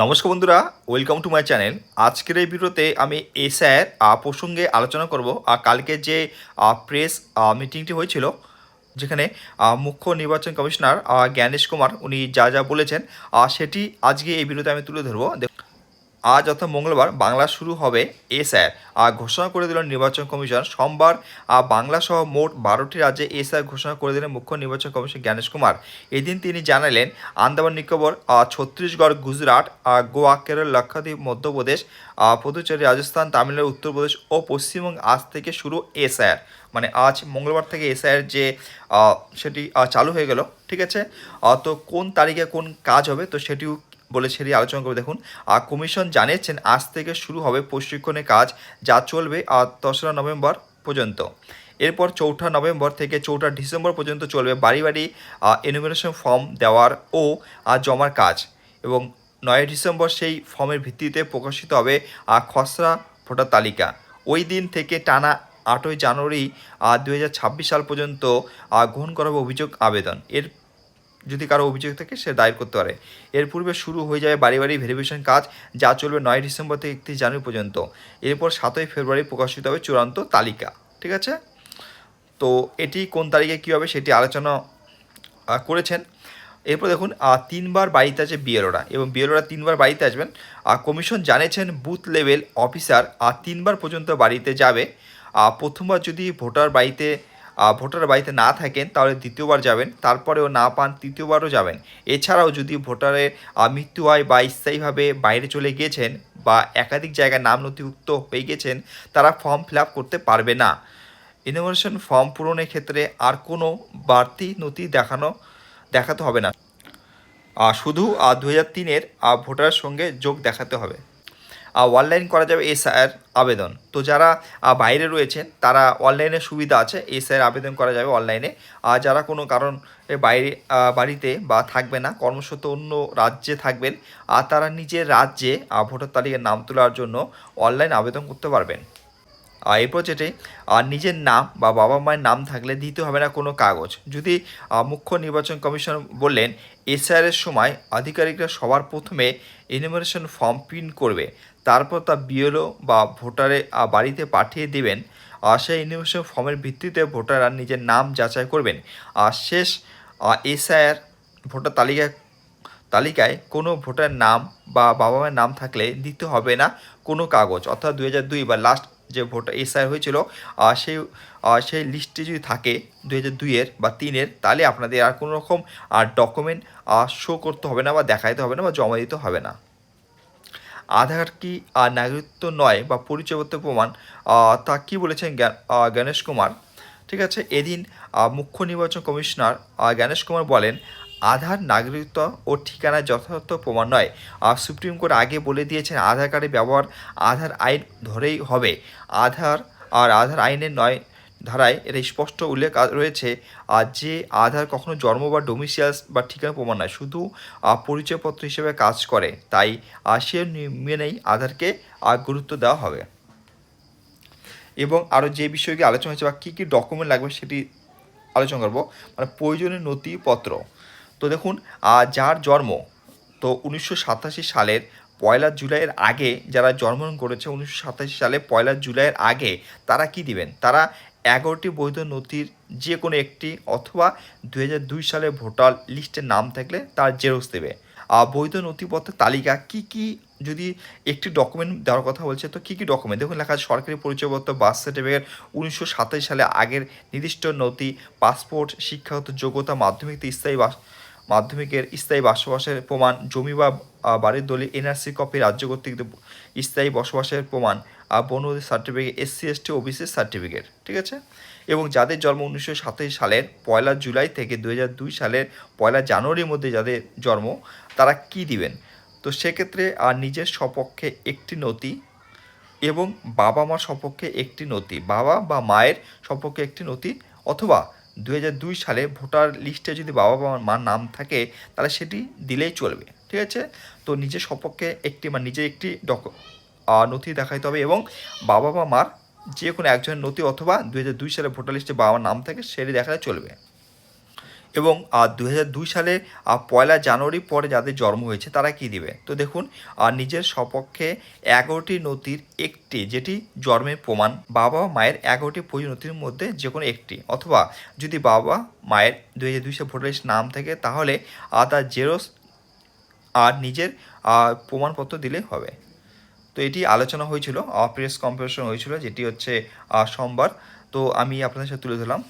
নমস্কার বন্ধুরা welcome to my channel আজকের এই ভিডিওতে আমি এ স্যার প্রসঙ্গে আলোচনা করব। আর কালকে যে প্রেস মিটিংটি হয়েছিল, যেখানে মুখ্য নির্বাচন কমিশনার জ্ঞানেশ কুমার, উনি যা যা বলেছেন সেটি আজকে এই ভিডিওতে আমি তুলে ধরবো। আজ অর্থাৎ মঙ্গলবার বাংলা শুরু হবে এ স্যার। আর ঘোষণা করে দিল নির্বাচন কমিশন। সোমবার বাংলা সহ মোট বারোটি রাজ্যে এসআর ঘোষণা করে দিলেন মুখ্য নির্বাচন কমিশন জ্ঞানেশ কুমার। এদিন তিনি জানালেন, আন্দামান, নিকোবর ছত্তিশগড়, গুজরাট গোয়া, কেরল, লক্ষদ্বীপ, মধ্যপ্রদেশ পুদুচেরি, রাজস্থান, তামিলনাড়ু, উত্তরপ্রদেশ ও পশ্চিমবঙ্গ আজ থেকে শুরু এ স্যার। মানে আজ মঙ্গলবার থেকে এসআর যে সেটি চালু হয়ে গেল, ঠিক আছে? তো কোন তারিখে কোন কাজ হবে, তো সেটিও বলে সেটি আলোচনা করে দেখুন আর কমিশন জানিয়েছেন আজ থেকে শুরু হবে প্রশিক্ষণের কাজ যা চলবে আর দশরা নভেম্বর পর্যন্ত। এরপর চৌঠা নভেম্বর থেকে চৌঠা ডিসেম্বর পর্যন্ত চলবে বাড়ি বাড়ি এনুমিনেশন ফর্ম দেওয়ার ও আহ, জমার কাজ। এবং নয় ডিসেম্বর সেই ফর্মের ভিত্তিতে প্রকাশিত হবে আহ, খসড়া ভোটার তালিকা। ওই দিন থেকে টানা আটই জানুয়ারি দু হাজার ছাব্বিশ সাল পর্যন্ত গ্রহণ করা হবে অভিযোগ আবেদন। এর যদি কারও অভিযোগ থাকে, সে দায়ের করতে পারে। এর পূর্বে শুরু হয়ে যাবে বাড়ি বাড়ি ভেরিফিকেশন কাজ, যা চলবে নয় ডিসেম্বর থেকে একত্রিশ জানুয়ারি পর্যন্ত। এরপর সাতই ফেব্রুয়ারি প্রকাশিত হবে চূড়ান্ত তালিকা, ঠিক আছে? তো এটি কোন তারিখে কী হবে সেটি আলোচনা করেছেন। এরপর দেখুন তিনবার বাড়িতে আছে বিএলওরা এবং বিএলওরা তিনবার বাড়িতে আসবেন। আর কমিশন জানিয়েছেন, বুথ লেভেল অফিসার আর তিনবার পর্যন্ত বাড়িতে যাবে। আর প্রথমবার যদি ভোটার বাড়িতে ভোটার বাড়িতে না থাকেন, তাহলে দ্বিতীয়বার যাবেন। তারপরেও না পান, তৃতীয়বারও যাবেন। এছাড়াও যদি ভোটারের মৃত্যু হয় বা স্থায়ীভাবে বাইরে চলে গিয়েছেন বা একাধিক জায়গায় নাম নথিভুক্ত হয়ে গেছেন তারা ফর্ম ফিল করতে পারবে না। ইনোভেশন ফর্ম পূরণের ক্ষেত্রে আর কোনো বাড়তি নথি দেখানো, দেখাতে হবে না। শুধু দু হাজার তিনের ভোটারের সঙ্গে যোগ দেখাতে হবে। অনলাইন করা যাবে এসআইয়ের আবেদন। তো যারা বাইরে রয়েছেন, তারা অনলাইনে সুবিধা আছে এসআইয়ের আবেদন করা যাবে অনলাইনে। আর যারা কোনো কারণ বাইরে বাড়িতে বা থাকবে না, কর্মসূত্র অন্য রাজ্যে থাকবেন, আর তারা নিজের রাজ্যে ভোটার তালিকায় নাম তোলার জন্য অনলাইন আবেদন করতে পারবেন। এই প্রজেক্টে আর নিজের নাম বা বাবা মায়ের নাম থাকলে দিতে হবে না কোনো কাগজ। যদি মুখ্য নির্বাচন কমিশন বললেন এসআরের সময় আধিকারিকরা সবার প্রথমে ইনুমারেশন ফর্ম প্রিন্ট করবে, তারপর তা বিএলও বা ভোটারে বাড়িতে পাঠিয়ে দেবেন, আর সেই ইনুমারেশন ফর্মের ভিত্তিতে ভোটাররা নিজের নাম যাচাই করবেন। আর শেষ এসআইআর ভোটার তালিকা, তালিকায় কোনো ভোটার নাম বা বাবা মায়ের নাম থাকলে দিতে হবে না কোনো কাগজ। অর্থাৎ দু হাজার দুই বা লাস্ট যে ভোটার এসআই হয়েছিল সেই সেই লিস্টে যদি থাকে দু হাজার দুইয়ের বা তিনের, তাহলে আপনাদের আর কোনো রকম আর ডকুমেন্ট শো করতে হবে না বা দেখাইতে হবে না বা জমা দিতে হবে না। আধার কি নাগরিকত্ব নয় বা পরিচয়পত্র প্রমাণ তা কি বলেছেন গণেশ কুমার? ঠিক আছে, এদিন মুখ্য নির্বাচন কমিশনার গণেশ কুমার বলেন আধার, নাগরিকত্ব ও ঠিকানার যথাযথ প্রমাণ নয়। আর সুপ্রিম কোর্ট আগে বলে দিয়েছেন, আধার কার্ডের ব্যবহার আধার আইন ধরেই হবে। আধার আর আধার আইনের নয় ধারায় এটা স্পষ্ট উল্লেখ রয়েছে আর যে আধার কখনো জন্ম বা ডোমিসিয়াস বা ঠিকানা প্রমাণ নয়, শুধু পরিচয়পত্র হিসেবে কাজ করে। তাই সে মেনেই আধারকে গুরুত্ব দেওয়া হবে। এবং আরও যে বিষয়গুলি আলোচনা হয়েছে বা কী কী ডকুমেন্ট লাগবে সেটি আলোচনা করব। মানে প্রয়োজনীয় নথিপত্র। তো দেখুন যার জন্ম, তো উনিশশো সাতাশি সালের পয়লা জুলাইয়ের আগে যারা জন্মগ্রহণ করেছে, উনিশশো সাতাশি সালে পয়লা জুলাইয়ের আগে তারা কি দিবেন? তারা এগারোটি বৈধ নথির যে কোনো একটি অথবা দু হাজার দুই সালে ভোটার লিস্টের নাম থাকলে তার জেরক্স দেবে। আর বৈধ নথিপত্রের তালিকা কি কি? যদি একটি ডকুমেন্ট দেওয়ার কথা বলছে, তো কী কী ডকুমেন্ট দেখুন, লেখা সরকারি পরিচয়পত্র বার্থ সার্টিফিকেট উনিশশো সাতাশ সালে আগের নির্দিষ্ট নথি পাসপোর্ট শিক্ষাগত যোগ্যতা, মাধ্যমিক স্থায়ী বাস মাধ্যমিকের স্থায়ী বসবাসের প্রমাণ জমি বা বাড়ির দলিল, এনআরসি কপি, রাজ্য কর্তৃক স্থায়ী বসবাসের প্রমাণ আর বনবাদী certificate SC, ST, OBC certificate ঠিক আছে? এবং যাদের জন্ম উনিশশো সাতাশ সালের পয়লা জুলাই থেকে দু হাজার দুই সালের পয়লা জানুয়ারির মধ্যে যাদের জন্ম, তারা কি দিবেন? তো সেক্ষেত্রে আর নিজের সপক্ষে একটি নথি এবং বাবা মা সপক্ষে একটি নথি, বাবা বা মায়ের সপক্ষে একটি নথি অথবা দুই হাজার দুই সালে ভোটার লিস্টে যদি বাবা বা মার নাম থাকে, তাহলে সেটি দিলেই চলবে, ঠিক আছে? তো নিজের সপক্ষে একটি মানে নিজের একটি ডক নথি দেখাইতে হবে এবং বাবা বা মার যে কোনো একজনের নথি অথবা দুই হাজার দুই সালে ভোটার লিস্টে বাবা নাম থাকে, সেটি দেখালে চলবে। এবং দু দুই সালে পয়লা জানুয়ারি পরে যাদের জন্ম হয়েছে, তারা কি দিবে? তো দেখুন আর নিজের সপক্ষে এগারোটি নথির একটি, যেটি জন্মের প্রমাণ, বাবা মায়ের এগারোটি নথির মধ্যে যে কোনো একটি। অথবা, যদি বাবা মায়ের দু হাজার দুই সালে ভোটার লিস্ট নাম থাকে, তাহলে তার জেরক্স আর নিজের প্রমাণপত্র দিলে হবে। তো এটি আলোচনা হয়েছিল প্রেস কম্পিটিশন হয়েছিল, যেটি হচ্ছে সোমবার। তো আমি আপনাদের সাথে তুলে ধরলাম।